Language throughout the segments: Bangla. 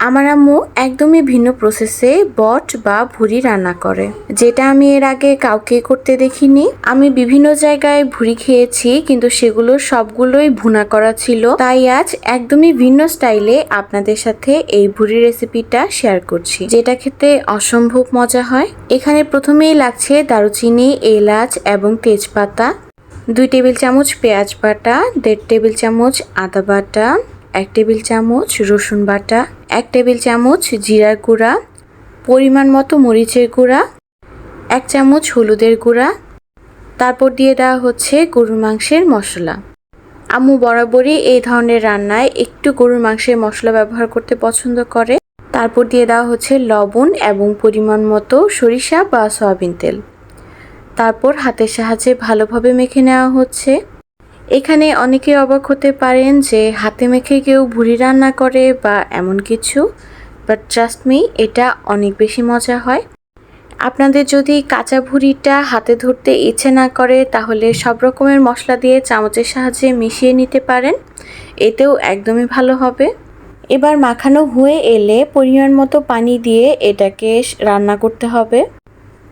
আমার আম্মু একদমই ভিন্ন প্রসেসে বট বা ভুড়ি রান্না করে। যেটা আমি এর আগে কাউকে করতে দেখিনি। আমি বিভিন্ন জায়গায় ভুড়ি খেয়েছি, কিন্তু সেগুলো সবগুলোই ভুনা করা ছিল। তাই আজ একদমই ভিন্ন স্টাইলে আপনাদের সাথে এই ভুড়ি রেসিপিটা শেয়ার করছি। যেটা খেতে অসম্ভব মজা হয়। এখানে প্রথমেই লাগছে দারুচিনি, এলাচ এবং তেজপাতা। দুই টেবিল চামচ পেঁয়াজ বাটা, দেড় টেবিল চামচ আদা বাটা। এক টেবিল চামচ রসুন বাটা, এক টেবিল চামচ জিরার গুঁড়া, পরিমাণ মতো মরিচের গুঁড়া, এক চামচ হলুদের গুঁড়া। তারপর দিয়ে দেওয়া হচ্ছে গরুর মাংসের মশলা। আম্মু বরাবরই এই ধরনের রান্নায় একটু গরুর মাংসের মশলা ব্যবহার করতে পছন্দ করে। তারপর দিয়ে দেওয়া হচ্ছে লবণ এবং পরিমাণ মতো সরিষা বা সয়াবিন তেল। তারপর হাতের সাহায্যে ভালোভাবে মেখে নেওয়া হচ্ছে। এখানে অনেকে অবাক হতে পারেন যে হাতে মেখে কেউ ভুড়ি রান্না করে বা এমন কিছু বাট ট্রাস্ট মি এটা অনেক বেশি মজা হয়। আপনাদের যদি কাঁচা ভুড়িটা হাতে ধরতে ইচ্ছে না করে, তাহলে সব রকমের মশলা দিয়ে চামচের সাহায্যে মিশিয়ে নিতে পারেন। এতেও একদমই ভালো হবে। এবার মাখানো হয়ে এলে পরিমাণ মতো পানি দিয়ে এটাকে রান্না করতে হবে।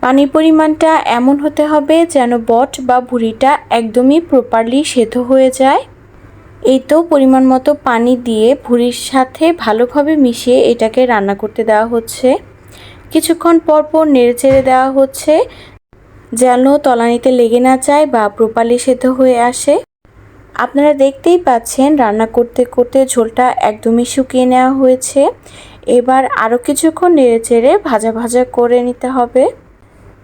পানির পরিমাণটা এমন হতে হবে যেন বট বা ভুড়িটা একদমই প্রপারলি সেদ্ধ হয়ে যায়। এই তো পরিমাণ মতো পানি দিয়ে ভুড়ির সাথে ভালোভাবে মিশিয়ে এটাকে রান্না করতে দেওয়া হচ্ছে। কিছুক্ষণ পর পর নেড়ে চেড়ে দেওয়া হচ্ছে যেন তলানিতে লেগে না যায় বা প্রপারলি সেদ্ধ হয়ে আসে। আপনারা দেখতেই পাচ্ছেন রান্না করতে করতে ঝোলটা একদমই শুকিয়ে নেওয়া হয়েছে। এবার আরও কিছুক্ষণ নেড়ে চেড়ে ভাজা ভাজা করে নিতে হবে।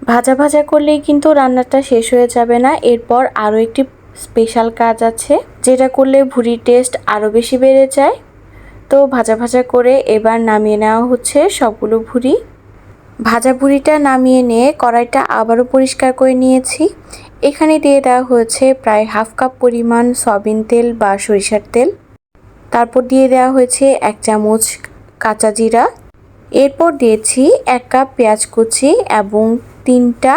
ভাজা ভাজা করলেই কিন্তু রান্নাটা শেষ হয়ে যাবে না। এরপর আরও একটি স্পেশাল কাজ আছে, যেটা করলে ভুড়ির টেস্ট আরও বেশি বেড়ে যায়। তো ভাজা ভাজা করে এবার নামিয়ে নেওয়া হচ্ছে সবগুলো ভুড়ি। ভাজা ভুড়িটা নামিয়ে নিয়ে কড়াইটা আবারও পরিষ্কার করে নিয়েছি। এখানে দিয়ে দেওয়া হয়েছে প্রায় হাফ কাপ পরিমাণ সয়াবিন তেল বা সরিষার তেল। তারপর দিয়ে দেওয়া হয়েছে এক চামচ কাঁচা জিরা। এরপর দিয়েছি এক কাপ পেঁয়াজ কুচি এবং তিনটা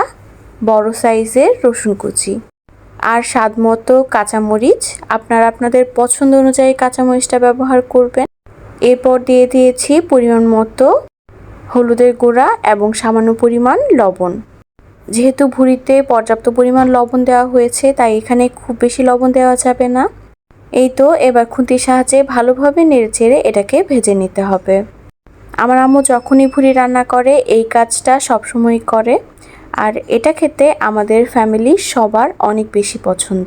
বড় সাইজের রসুন কুচি। আর স্বাদ মতো কাঁচামরিচ, আপনারা আপনাদের পছন্দ অনুযায়ী কাঁচামরিচটা ব্যবহার করবেন। এরপর দিয়ে দিয়েছি পরিমাণ মতো হলুদের গুঁড়া এবং সামান্য পরিমাণ লবণ। যেহেতু ভুড়িতে পর্যাপ্ত পরিমাণ লবণ দেওয়া হয়েছে, তাই এখানে খুব বেশি লবণ দেওয়া যাবে না। এই তো, এবার খুন্তির সাহায্যে ভালোভাবে নেড়ে চেড়ে এটাকে ভেজে নিতে হবে। আমার আম্মু যখনই ভুড়ি রান্না করে, এই কাজটা সবসময় করে। আর এটা খেতে আমাদের ফ্যামিলি সবার অনেক বেশি পছন্দ।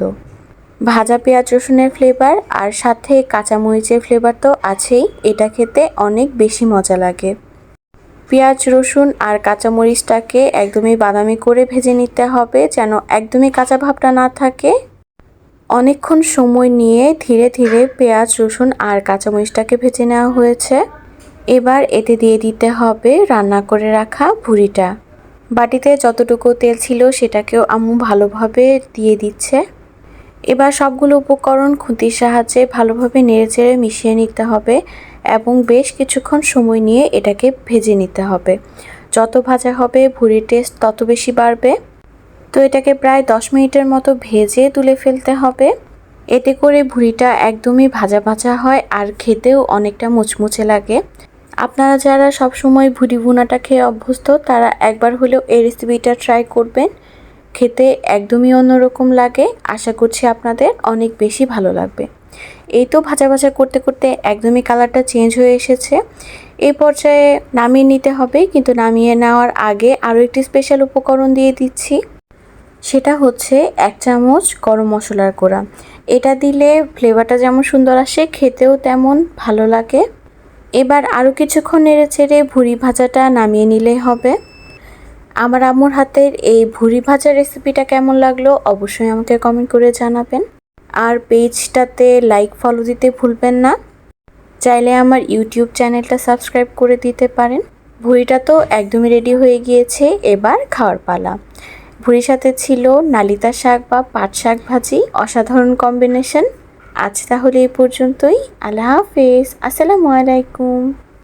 ভাজা পেঁয়াজ রসুনের ফ্লেভার আর সাথে কাঁচামরিচের ফ্লেভার তো আছেই, এটা খেতে অনেক বেশি মজা লাগে। পেঁয়াজ, রসুন আর কাঁচামরিচটাকে একদমই বাদামি করে ভেজে নিতে হবে যেন একদমই কাঁচা ভাবটা না থাকে। অনেকক্ষণ সময় নিয়ে ধীরে ধীরে পেঁয়াজ, রসুন আর কাঁচামরিচটাকে ভেজে নেওয়া হয়েছে। এবার এতে দিয়ে দিতে হবে রান্না করে রাখা ভুড়িটা। বাটিতে যতটুকু তেল ছিল সেটাকেও আম্মু ভালোভাবে দিয়ে দিচ্ছে। এবার সবগুলো উপকরণ খুঁতির সাহায্যে ভালোভাবে নেড়েচেড়ে মিশিয়ে নিতে হবে এবং বেশ কিছুক্ষণ সময় নিয়ে এটাকে ভেজে নিতে হবে। যত ভাজা হবে ভুড়ির টেস্ট তত বেশি বাড়বে। তো এটাকে প্রায় দশ মিনিটের মতো ভেজে তুলে ফেলতে হবে। এতে করে ভুড়িটা একদমই ভাজা ভাজা হয় আর খেতেও অনেকটা মুচমুচে লাগে। আপনারা যারা সব সময় ভুড়ি ভুনাটা খেয়ে অভ্যস্ত, তারা একবার হলেও এই রেসিপিটা ট্রাই করবেন। খেতে একদমই অন্যরকম লাগে। আশা করছি আপনাদের অনেক বেশি ভালো লাগবে। এই তো ভাজা ভাজা করতে করতে একদমই কালারটা চেঞ্জ হয়ে এসেছে। এই পর্যায়ে নামিয়ে নিতে হবে, কিন্তু নামিয়ে নেওয়ার আগে আরও একটি স্পেশাল উপকরণ দিয়ে দিচ্ছি। সেটা হচ্ছে এক চামচ গরম মশলার গুঁড়া। এটা দিলে ফ্লেভারটা যেমন সুন্দর আসে, খেতেও তেমন ভালো লাগে। এবার আরও কিছুক্ষণ নেড়ে ছেড়ে ভুড়ি ভাজাটা নামিয়ে নিলে হবে। আমার আম্মুর হাতের এই ভুড়ি ভাজা রেসিপিটা কেমন লাগল অবশ্যই আমাকে কমেন্ট করে জানাবেন। আর পেজটাতে লাইক ফলো দিতে ভুলবেন না। চাইলে আমার ইউটিউব চ্যানেলটা সাবস্ক্রাইব করে দিতে পারেন। ভুড়িটা তো একদমই রেডি হয়ে গিয়েছে, এবার খাওয়ার পালা। ভুড়ির সাথে ছিল নালিতা শাক বা পাট শাক ভাজি, অসাধারণ কম্বিনেশন আজ তাহলে এই পর্যন্তই। আল্লাহ হাফেজ। আসসালামু আলাইকুম।